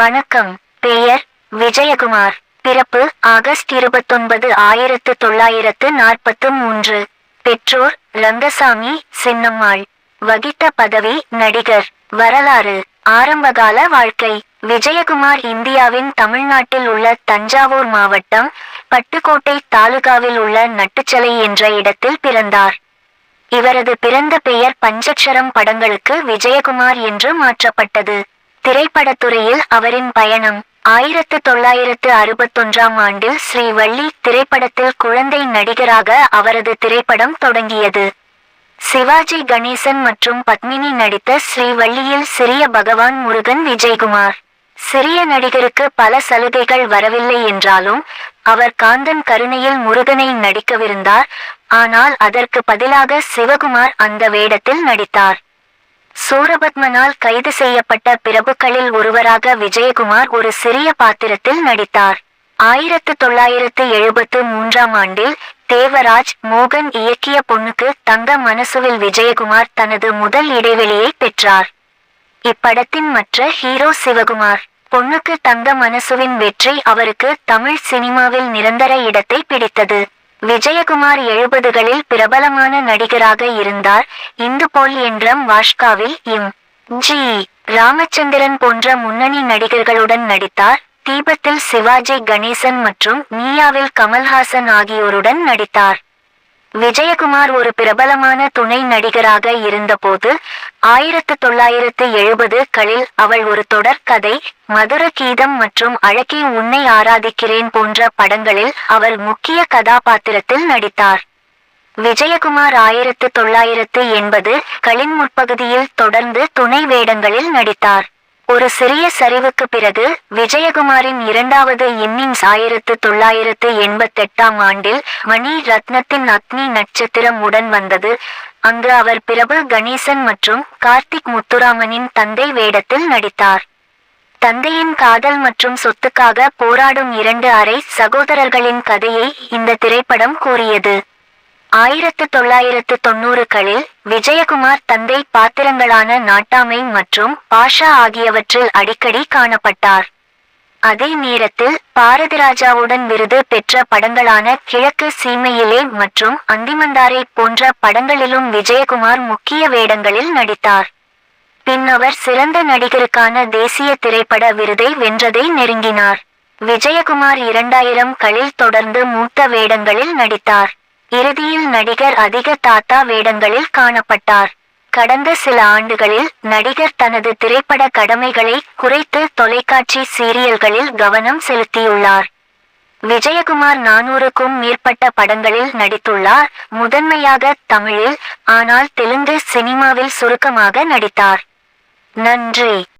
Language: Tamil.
வணக்கம். பெயர் விஜயகுமார். பிறப்பு ஆகஸ்ட் இருபத்தொன்பது ஆயிரத்து தொள்ளாயிரத்து நாற்பத்து மூன்று. பெற்றோர் ரங்கசாமி சின்னம்மாள். வகித்த பதவி நடிகர். வரலாறு ஆரம்பகால வாழ்க்கை. விஜயகுமார் இந்தியாவின் தமிழ்நாட்டில் உள்ள தஞ்சாவூர் மாவட்டம் பட்டுக்கோட்டை தாலுகாவில் உள்ள நட்டுச்சலை என்ற இடத்தில் பிறந்தார். இவரது பிறந்த பெயர் பஞ்சக்ஷரம் படங்களுக்கு விஜயகுமார் என்று மாற்றப்பட்டது. திரைப்படத்துறையில் அவரின் பயணம் ஆயிரத்து தொள்ளாயிரத்து அறுபத்தொன்றாம் ஆண்டில் ஸ்ரீவள்ளி திரைப்படத்தில் குழந்தை நடிகராக அவரது திரைப்படம் தொடங்கியது. சிவாஜி கணேசன் மற்றும் பத்மினி நடித்த ஸ்ரீவள்ளியில் சிறிய பகவான் முருகன் விஜயகுமார். சிறிய நடிகருக்கு பல சலுகைகள் வரவில்லை என்றாலும் அவர் காந்தன் கருணையில் முருகனை நடிக்கவிருந்தார். ஆனால் அதற்கு பதிலாக சிவகுமார் அந்த வேடத்தில் நடித்தார். சூரபத்மனால் கைது செய்யப்பட்ட பிரபுக்களில் ஒருவராக விஜயகுமார் ஒரு சிறிய பாத்திரத்தில் நடித்தார். ஆயிரத்து தொள்ளாயிரத்து எழுபத்து மூன்றாம் ஆண்டில் தேவராஜ் மோகன் இயக்கிய பொண்ணுக்கு தங்க மனசுவில் விஜயகுமார் தனது முதல் இடைவெளியை பெற்றார். இப்படத்தின் மற்ற ஹீரோ சிவகுமார். பொண்ணுக்கு தங்க மனசுவின் வெற்றி அவருக்கு தமிழ் சினிமாவில் நிரந்தர இடத்தை பிடித்தது. விஜயகுமார் எழுபதுகளில் பிரபலமான நடிகராக இருந்தார். இந்து போல் என்றம் வாஷ்காவில் இம் ஜி. ராமச்சந்திரன் போன்ற முன்னணி நடிகர்களுடன் நடித்தார். தீபத்தில் சிவாஜி கணேசன் மற்றும் மீயாவில் கமல்ஹாசன் ஆகியோருடன் நடித்தார். விஜயகுமார் ஒரு பிரபலமான துணை நடிகராக இருந்தபோது ஆயிரத்து தொள்ளாயிரத்து எழுபது களில் அவள் ஒரு தொடர் கதை மதுர கீதம் மற்றும் அழகே உன்னை ஆராதிக்கிறேன் போன்ற படங்களில் அவர் முக்கிய கதாபாத்திரத்தில் நடித்தார். விஜயகுமார் ஆயிரத்து தொள்ளாயிரத்து எண்பது களின் முற்பகுதியில் தொடர்ந்து துணை வேடங்களில் நடித்தார். ஒரு சிறிய சரிவுக்கு பிறகு விஜயகுமாரின் இரண்டாவது இன்னிங்ஸ் ஆயிரத்து தொள்ளாயிரத்து எண்பத்தெட்டாம் ஆண்டில் மணி ரத்னத்தின் அக்னி நட்சத்திரம் உடன் வந்தது. அங்கு அவர் பிரபு கணேசன் மற்றும் கார்த்திக் முத்துராமனின் தந்தை வேடத்தில் நடித்தார். தந்தையின் காதல் மற்றும் சொத்துக்காக போராடும் இரண்டு அரை சகோதரர்களின் கதையை இந்த திரைப்படம் கூறியது. ஆயிரத்து தொள்ளாயிரத்து தொண்ணூறுகளில் விஜயகுமார் தந்தை பாத்திரங்களான நாட்டாமை மற்றும் பாஷா ஆகியவற்றில் அடிக்கடி காணப்பட்டார். அதே நேரத்தில் பாரதிராஜாவுடன் விருது பெற்ற படங்களான கிழக்கு சீமையிலே மற்றும் அந்திமந்தாரை போன்ற படங்களிலும் விஜயகுமார் முக்கிய வேடங்களில் நடித்தார். பின் அவர் சிறந்த நடிகருக்கான தேசிய திரைப்பட விருதை வென்றதை நெருங்கினார். விஜயகுமார் இரண்டாயிரம் களில் தொடர்ந்து மூத்த வேடங்களில் நடித்தார். இறுதியில் நடிகர் அதிக தாத்தா வேடங்களில் காணப்பட்டார். கடந்த சில ஆண்டுகளில் நடிகர் தனது திரைப்பட கடமைகளை குறைத்து தொலைக்காட்சி சீரியல்களில் கவனம் செலுத்தியுள்ளார். விஜயகுமார் நானூறுக்கும் மேற்பட்ட படங்களில் நடித்துள்ளார். முதன்மையாக தமிழில் ஆனால் தெலுங்கு சினிமாவில் சுருக்கமாக நடித்தார். நன்றி.